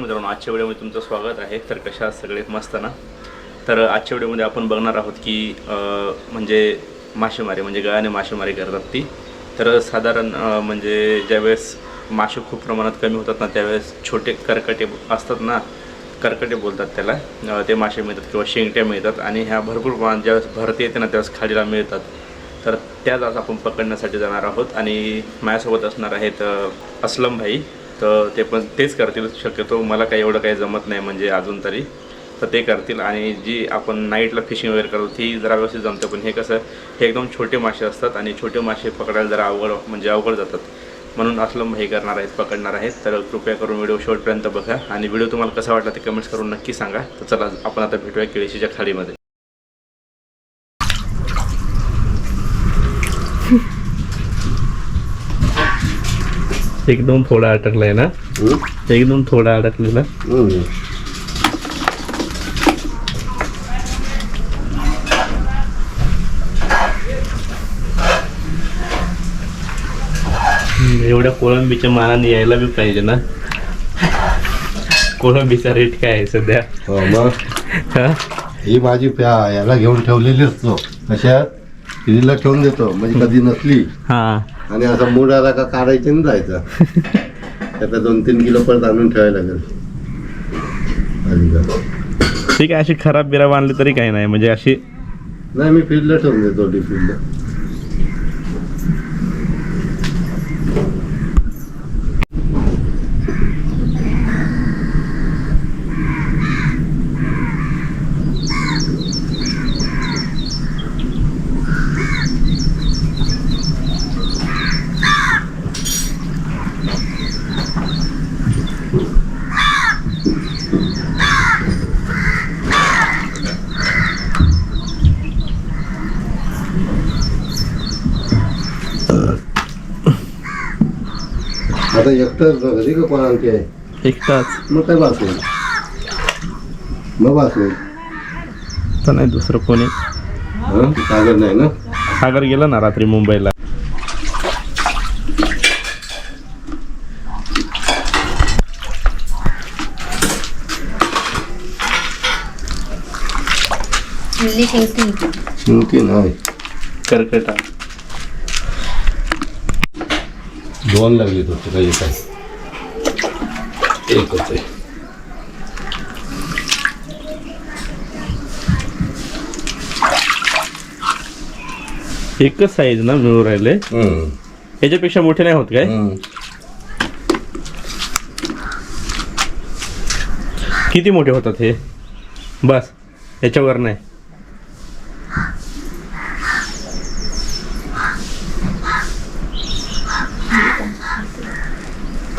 मित्रांनो आजच्या व्हिडिओमध्ये तुमचं स्वागत आहे. तर कशा सगळे? मस्त ना? तर आजच्या व्हिडिओमध्ये आपण बघणार आहोत की म्हणजे मासेमारी म्हणजे गळ्याने मासेमारी करतात ती. तर साधारण म्हणजे ज्यावेळेस मासे खूप प्रमाणात कमी होतात ना त्यावेळेस छोटे करकटे असतात ना करकटे बोलतात त्याला. ते मासे मिळतात किंवा शेंगट्या मिळतात आणि ह्या भरपूर प्रमाणात ज्यावेळेस भरती येते ना त्यावेळेस खाडीला मिळतात. तर त्याच आज आपण पकडण्यासाठी जाणार आहोत आणि माझ्यासोबत असणार आहेत असलम भाई तर ते पण तेच करतील. शक्यतो मला काही एवढं काही जमत नाही म्हणजे अजून तरी. तर ते करतील आणि जी आपण नाईटला फिशिंग वगैरे करतो ती जरा व्यवस्थित जमतं. पण हे कसं हे एकदम छोटे मासे असतात आणि छोटे मासे पकडायला जरा अवघड म्हणजे अवघड जातात. म्हणून असलं हे करणार आहेत पकडणार आहेत. तर कृपया करून व्हिडिओ शेवटपर्यंत बघा. आणि व्हिडिओ तुम्हाला कसा वाटला ते कमेंट्स करून नक्की सांगा. तर चला आपण आता भेटूया केळशीच्या खाडीमध्ये. एकदम थोडा अटकलाय ना? एकदम थोडा अडकलेला एवढ्या कोळंबीच्या मानाने यायला बी पाहिजे ना? कोळंबीचा रेट काय आहे सध्या? हो मग? हा? ही माझी प्या याला घेऊन ठेवलेली असतो तिला ठेवून देतो. म्हणजे कधी नसली. हा. आणि असा मूड आला का काढायची ना जायचा. त्याचा दोन तीन किलो परत आणून ठेवायला लागेल. ठीक आहे अशी खराब बिराब आणली तरी काही नाही. म्हणजे अशी नाही मी फ्रीजला ठेवून देतो डी फ्रीजला आता एकटंच घरी का कोण आणखी आहे? एकटाच. मग काय वाचवेल मग वाचवेल तर नाही दुसरं कोणी? हं? सागर नाही ना? सागर गेला ना रात्री मुंबईला. शिंकी नाही. करकटा. दोन लागली तो तुला एक आहे. एकच आहे एकच साईज ना मिळून राहिले. याच्यापेक्षा मोठे नाही होत काय. किती मोठे होतात हे? बस याच्यावर नाही.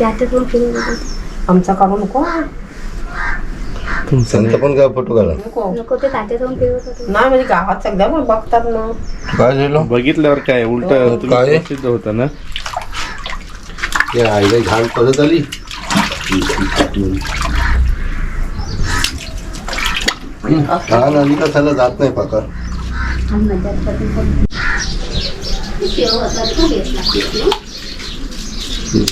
त्यातून फिरून आमचा काढू नको. तुमचं त्यांचा पण काय फोटो काढा नको. नको ते होते नाही म्हणजे गावात सगळ्या पण बघतात ना. काय झालं? बघितल्यावर काय उलट हो, तुम्ही काय? प्रसिद्ध होता ना. ते आईला घाण परत आली. घाण आली का त्याला जात नाही पाका आणि मजाच करते पण.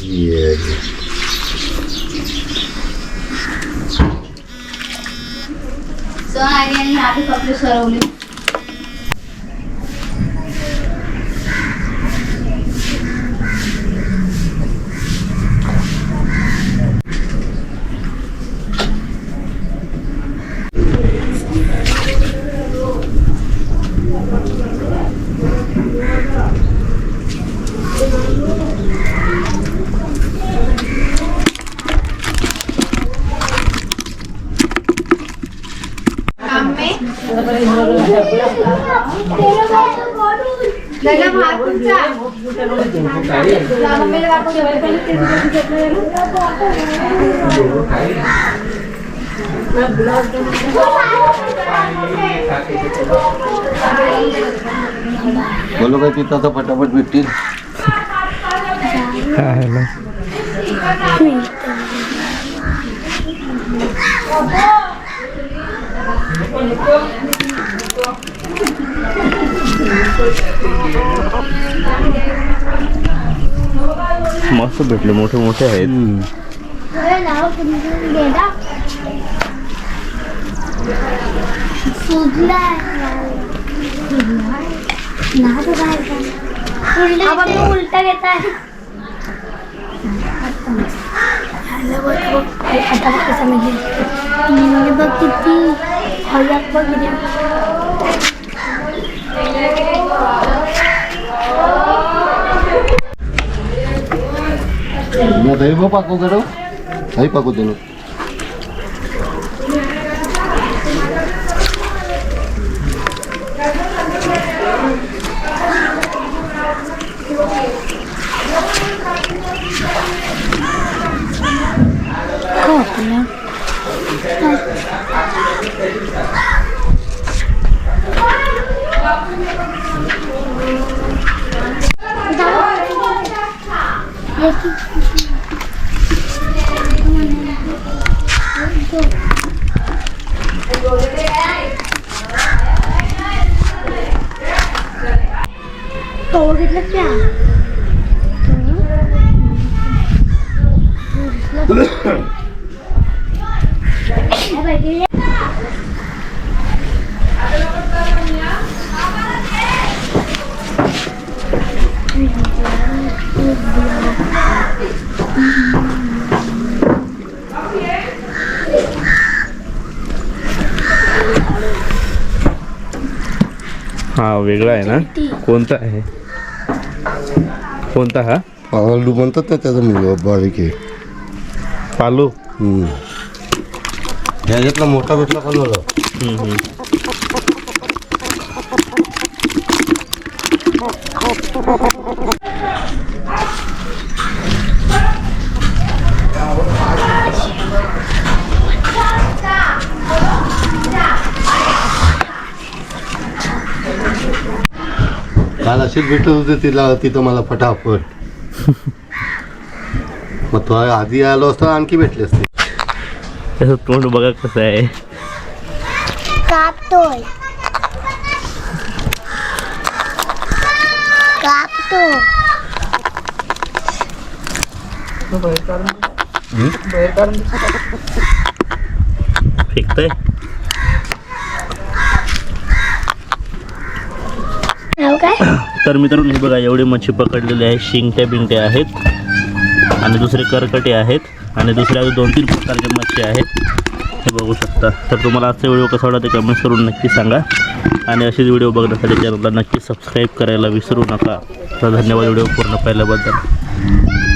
शेव होता तो कपडे सरवले बोलो काय तिथं आता फटाफट भेटतील. मस्त भेटले मोठे मोठे आहेत. उलटा घेत आहे? बघ म्हणजे किती हयात बघ daí ahí para Cogero, daí para Cogero. Thank you. घेतलं त्या हा वेगळा आहे ना कोणता आहे कोणता हा आलू म्हणतात ना त्याचा मुलगा बारीक आहे पालू हम्म. ह्याच्यातला मोठा भेटला पण मला अशीच भेटत होते तिला तिथं मला फटाफट. मग तो आधी आलो असता आणखी भेटले असते. त्याचं तोंड बघा कसं आहे. कापतोय. कापतो फेकतंय? हो काय? तर मित्रांनो हे बघा एवढी मच्छी पकडलेली आहे. शिंगट्या बिंगट्या आहेत आणि दुसरे करकटे आहेत आणि दुसऱ्या दोन तीन प्रकारच्या मच्छी आहेत. हे बघू शकता. तर तुम्हाला आजचा व्हिडिओ कसा वाटला ते कमेंट करून नक्की सांगा. आणि असेच व्हिडिओ बघण्यासाठी चॅनलला नक्की सबस्क्राईब करायला विसरू नका. तर धन्यवाद व्हिडिओ पूर्ण पाहिल्याबद्दल.